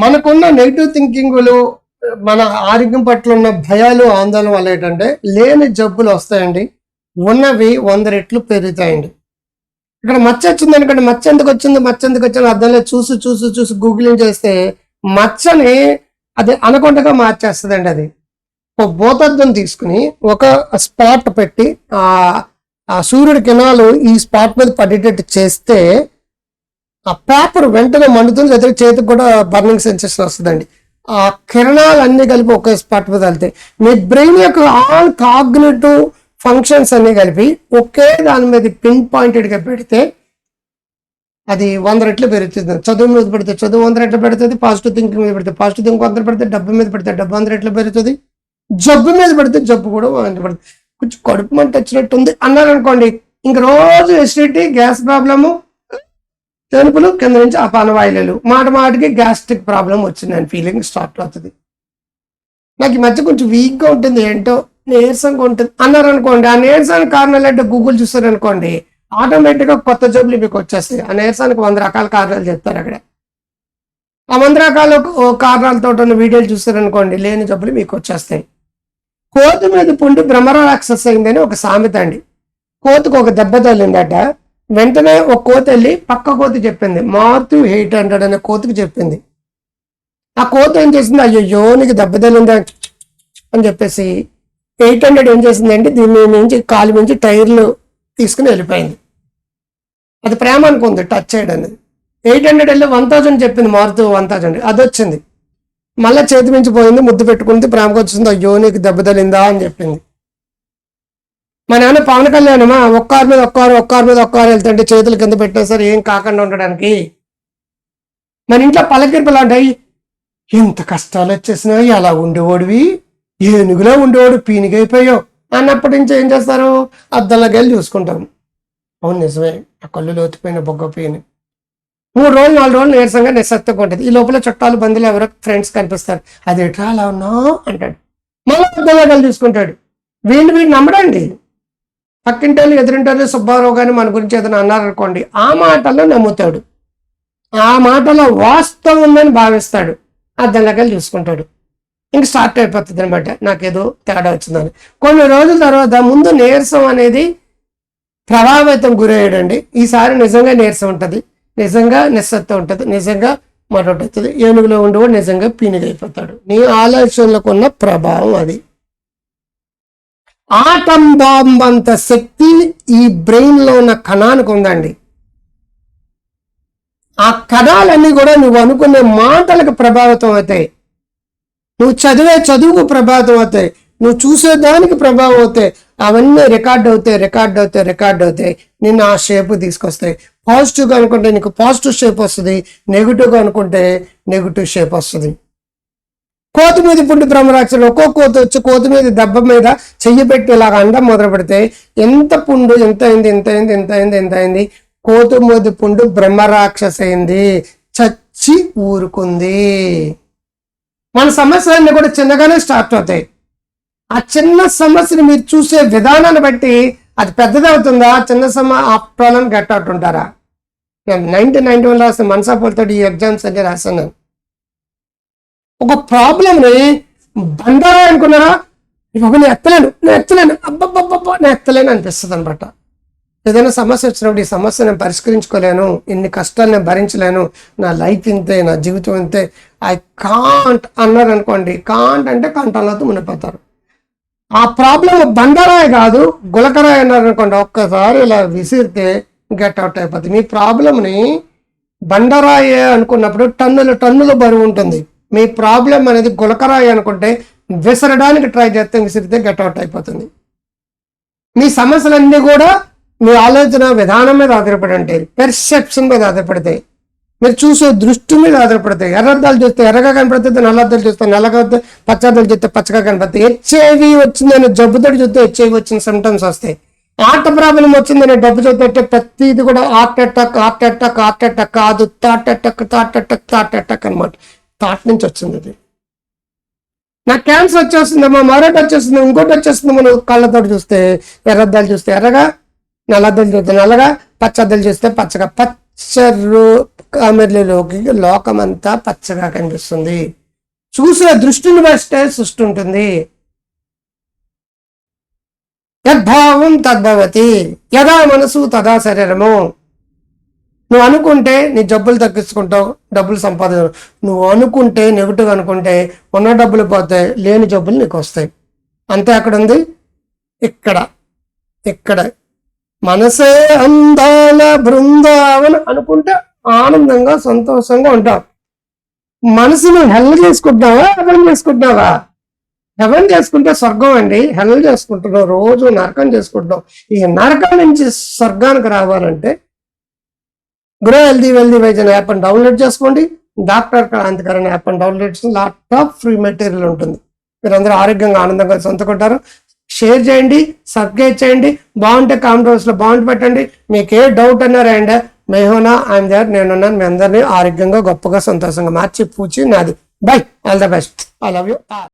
మనకున్న నెగిటివ్ థింకింగ్లు మన ఆరోగ్యం పట్ల ఉన్న భయాలు ఆందోళన వల్ల ఏంటంటే లేని జబ్బులు వస్తాయండి. ఉన్నవి వంద రెట్లు పెరుగుతాయండి. ఇక్కడ మచ్చ వచ్చింది అనుకోండి మచ్చ ఎందుకు వచ్చింది మచ్చ ఎందుకు వచ్చింది అర్థంలో చూసి చూసి చూసి గూగులింగ్ చేస్తే మచ్చని అది అనకొండగా మార్చేస్తుందండి అది. ఒక భూతద్దం తీసుకుని ఒక స్పాట్ పెట్టి ఆ ఆ సూర్యుడి కిరణాలు ఈ స్పాట్ మీద పడేటట్టు చేస్తే ఆ పేపర్ వెంటనే మండుతుంది లేదా చేతికి కూడా బర్నింగ్ సెన్సేషన్ వస్తుందండి. ఆ కిరణాలు అన్ని కలిపి ఒకే స్పాట్ మీద వెళ్తాయి మీ బ్రెయిన్ యొక్క ఆల్ కాగ్నేటివ్ ఫంక్షన్స్ అన్ని కలిపి ఒకే దాని మీద పిన్ పాయింటెడ్గా పెడితే అది వంద రెట్లు పెరుగుతుంది. చదువు మీద పెడితే చదువు వంద రెట్లు పెడుతుంది పాజిటివ్ థింకింగ్ మీద పెడితే పాజిటివ్ థింకింగ్ వంద పెడితే డబ్బు మీద పెడితే డబ్బు వంద రెట్లు పెరుగుతుంది జబ్బు మీద పెడితే జబ్బు కూడా వంద పెడుతుంది. కొంచెం కడుపు మంట వచ్చినట్టు ఉంది అన్నారు అనుకోండి ఇంక రోజు ఎసిడిటీ గ్యాస్ ప్రాబ్లము తలుపులు కింద నుంచి అపానవాయులు మాట మాటికి గ్యాస్ట్రిక్ ప్రాబ్లం వచ్చిందని ఫీలింగ్ స్టార్ట్ అవుతుంది. నాకు ఈ మధ్య కొంచెం వీక్గా ఉంటుంది. ఏంటో నీరసంగా ఉంటుంది. అన్నారు అనుకోండి ఆ నీరసానికి కారణాలు అంటే గూగుల్ చూస్తారు అనుకోండి ఆటోమేటిక్గా కొత్త జబ్బులు మీకు వచ్చేస్తాయి. ఆ నీరసానికి వంద రకాల కారణాలు చెప్తారు అక్కడ. ఆ వంద రకాల కారణాలతో ఉన్న వీడియోలు చూస్తారు అనుకోండి లేని జబ్బులు మీకు వచ్చేస్తాయి. కోతి మీద పుండి భ్రమరాక్షస్ అయిందని ఒక సామెత అండి. కోతికి ఒక దెబ్బ తగిలిందట. వెంటనే ఒక కోతి వెళ్ళి పక్క కోతి చెప్పింది మారుతు ఎయిట్ హండ్రెడ్ అనే కోతికి చెప్పింది. ఆ కోతి ఏం చేసింది? అయ్యో నీకు దెబ్బతలిందా అని చెప్పేసి ఎయిట్ హండ్రెడ్ ఏం చేసిందంటే దీని నుంచి కాలు నుంచి టైర్లు తీసుకుని వెళ్ళిపోయింది. అది ప్రేమ అనుకుంది టచ్ చేయడానికి ఎయిట్ హండ్రెడ్ వెళ్ళి వన్ థౌజండ్ చెప్పింది మారుతు వన్ థౌజండ్ అది వచ్చింది. మళ్ళీ చేతి మించి పోయింది ముద్దు పెట్టుకుంది ప్రేమకు వచ్చింది అయ్యో నీకు దెబ్బతలిందా అని చెప్పింది. మా నాన్న పవన్ కళ్యాణమా ఒక్కారు మీద ఒక్కారు ఒక్కారు మీద ఒక్కారు వెళ్తుంటే చేతులు కింద పెట్టేసరి ఏం కాకుండా ఉండడానికి. మన ఇంట్లో పలకింపులు ఉంటాయి ఎంత కష్టాలు వచ్చేసినా ఎలా ఉండేవాడివి? ఏనుగులో ఉండేవాడు పీనిగైపోయావు అన్నప్పటి నుంచి ఏం చేస్తారు? అద్దంలోకి చూసుకుంటాం. అవును నిజమే. ఆ కళ్ళు లోతుపోయిన బొగ్గ పీని మూడు రోజులు నాలుగు రోజులు నీరసంగా నిస్సత్తుగా ఉంటుంది ఈ లోపల చుట్టాలు బంధువులు ఎవరో ఫ్రెండ్స్ కనిపిస్తారు. అది ఎట్లా అలా ఉన్నావు? అంటాడు. మళ్ళీ అద్దంలోకి వెళ్ళి చూసుకుంటాడు వీడు నమ్మడండి. పక్కింటోళ్ళు ఎదురింటోళ్ళు సుబ్బారావు గారిని మన గురించి ఏదైనా అన్నారనుకోండి ఆ మాటల్లో నమ్ముతాడు. ఆ మాటలో వాస్తవం ఉందని భావిస్తాడు. అర్థం లెక్కలు చూసుకుంటాడు. ఇంక స్టార్ట్ అయిపోతుంది అనమాట నాకేదో తేడా వచ్చిందని. కొన్ని రోజుల తర్వాత ముందు నీరసం అనేది ప్రభావితం గురయ్యాడండి. ఈసారి నిజంగా నీరసం ఉంటుంది. నిజంగా నిస్సత్వం ఉంటుంది. నిజంగా మరొకటి వస్తుంది ఏనుగులో కూడా నిజంగా పీనుగైపోతాడు. నీ ఆలోచనలకు ఉన్న ప్రభావం అది. ఆటం బాంబ్ అంత శక్తి ఈ బ్రెయిన్లో ఉన్న కణానికి ఉందండి. ఆ కణాలన్నీ కూడా నువ్వు అనుకునే మాటలకు ప్రభావితం అవుతాయి. నువ్వు చదివే చదువుకు ప్రభావితం అవుతాయి. నువ్వు చూసే దానికి ప్రభావం అవుతాయి. అవన్నీ రికార్డ్ అవుతాయి రికార్డ్ అవుతాయి రికార్డ్ అవుతాయి. నిన్ను ఆ షేప్ తీసుకొస్తాయి. పాజిటివ్గా అనుకుంటే నీకు పాజిటివ్ షేప్ వస్తుంది. నెగిటివ్గా అనుకుంటే నెగిటివ్ షేప్ వస్తుంది. కోతి మీద పుండు బ్రహ్మరాక్షలు ఒక్కో కోతి వచ్చి కోతి మీద దెబ్బ మీద చెయ్యి పెట్టి ఇలాగ అండం మొదలు పెడితే ఎంత పుండు ఎంత అయింది ఎంత అయింది ఎంత అయింది ఎంత అయింది? కోతి మీద పుండు బ్రహ్మరాక్షసైంది. చచ్చి ఊరుకుంది. మన సమస్యలన్నీ కూడా చిన్నగానే స్టార్ట్ అవుతాయి. ఆ చిన్న సమస్యని మీరు చూసే విధానాన్ని బట్టి అది పెద్దదవుతుందా? చిన్న సమ ఆప్టాలని గట్ అవుట్ ఉంటారా నైన్టీన్ నైన్టీ వన్ రాసిన మనసాపులతో ఈ ఎగ్జామ్స్ అన్ని రాశాను. ఒక ప్రాబ్లమ్ని బండారా అనుకున్నారా? ఇవ్వ నేను ఎత్తలేను నేను ఎత్తలేను. అబ్బబ్బబ్బబ్బా నేను ఎత్తలేను అనిపిస్తుంది అనమాట ఏదైనా సమస్య వచ్చినప్పుడు ఈ సమస్య నేను పరిష్కరించుకోలేను ఇన్ని కష్టాలు నేను భరించలేను నా లైఫ్ ఇంతే నా జీవితం ఇంతే ఐ కాంట్ అన్నారు అనుకోండి. కాంట్ అంటే కంటాలతో మునిపోతారు ఆ ప్రాబ్లం బండరాయి కాదు గులకరాయి అన్నారు అనుకోండి. ఒక్కసారి ఇలా విసిరితే గెట్ అవుట్ అయిపోతుంది. మీ ప్రాబ్లంని బండరాయి అనుకున్నప్పుడు టన్నులు టన్నుల బరువు ఉంటుంది. మీ ప్రాబ్లం అనేది గులకరాయి అనుకుంటే విసరడానికి ట్రై చేస్తే విసిరితే గెట్ అవుట్ అయిపోతుంది. మీ సమస్యలన్నీ కూడా మీ ఆలోచన విధానం మీద ఆధారపడి ఉంటాయి. పెర్సెప్షన్ మీద ఆధారపడతాయి. మీరు చూసే దృష్టి మీద ఆధారపడతాయి. ఎర్రద్దాలు చూస్తే ఎర్రగా కనపడుతుంది నల్లద్దాలు చూస్తే నల్లగా పచ్చదాలు పచ్చద్దాలు చూస్తే పచ్చగా కనపడతాయి హెచ్ఐవి వచ్చిందని జబ్బుతో చూస్తే హెచ్ఐవి వచ్చిన సిమ్టమ్స్ వస్తాయి. హార్ట్ ప్రాబ్లం వచ్చిందని డబ్బు చూస్తే ప్రతిది కూడా heart attack heart attack heart attack కాదు thought attack thought attack thought attack అనమాట థాట్ నుంచి వచ్చింది అది నాకు క్యాన్సర్ వచ్చేస్తుందేమో మరొకటి వచ్చేస్తుంది ఇంకోటి వచ్చేస్తుంది మనం కళ్ళతో చూస్తే ఎర్రద్దాలు చూస్తే ఎర్రగా నల్లద్దాలు చూస్తే నల్లగా పచ్చద్దాలు చూస్తే పచ్చగా. పచ్చరు కామెర్లలోకి లోకమంతా పచ్చగా కనిపిస్తుంది. చూసే దృష్టిని బట్టే సృష్టి ఉంటుంది యద్భావం తద్భవతి యదా మనసు తదా శరీరము. నువ్వు అనుకుంటే నీ జబ్బులు తగ్గించుకుంటావు డబ్బులు సంపాదన నువ్వు అనుకుంటే నెగిటివ్ అనుకుంటే ఉన్న డబ్బులు పోతాయి లేని జబ్బులు నీకు వస్తాయి. అంతే అక్కడ ఉంది ఇక్కడ. ఇక్కడ. మనసే అందాల బృందావన అనుకుంటే ఆనందంగా సంతోషంగా ఉంటావు. మనసును హెల్ చేసుకుంటున్నావా? హెవెన్ చేసుకుంటున్నావా? హెవెన్ చేసుకుంటే స్వర్గం అండి. హెల్ చేసుకుంటున్నావు. రోజు నరకం చేసుకుంటున్నావు. ఈ నరకం నుంచి స్వర్గానికి రావాలంటే గ్రో హెల్దీ వెల్దీ వైజ్ అనే యాప్ డౌన్లోడ్ చేసుకోండి. డాక్టర్ క్రాంతికర్ అనే యాప్ డౌన్లోడ్ చేసుకుని ల్యాప్టాప్ ఫ్రీ మెటీరియల్ ఉంటుంది. మీరందరూ ఆరోగ్యంగా ఆనందంగా సొంతకుంటారు షేర్ చేయండి సబ్స్క్రైబ్ చేయండి. బాగుంటే కామెంట్ బాక్స్లో బాగుంటే పెట్టండి. మీకు ఏ డౌట్ అన్నా రాయండి. మేహోనా ఐఎమ్ దేర్ నేనున్నాను. మీ అందరినీ ఆరోగ్యంగా గొప్పగా సంతోషంగా మార్చి పూచి నాది. Bye all the best I love you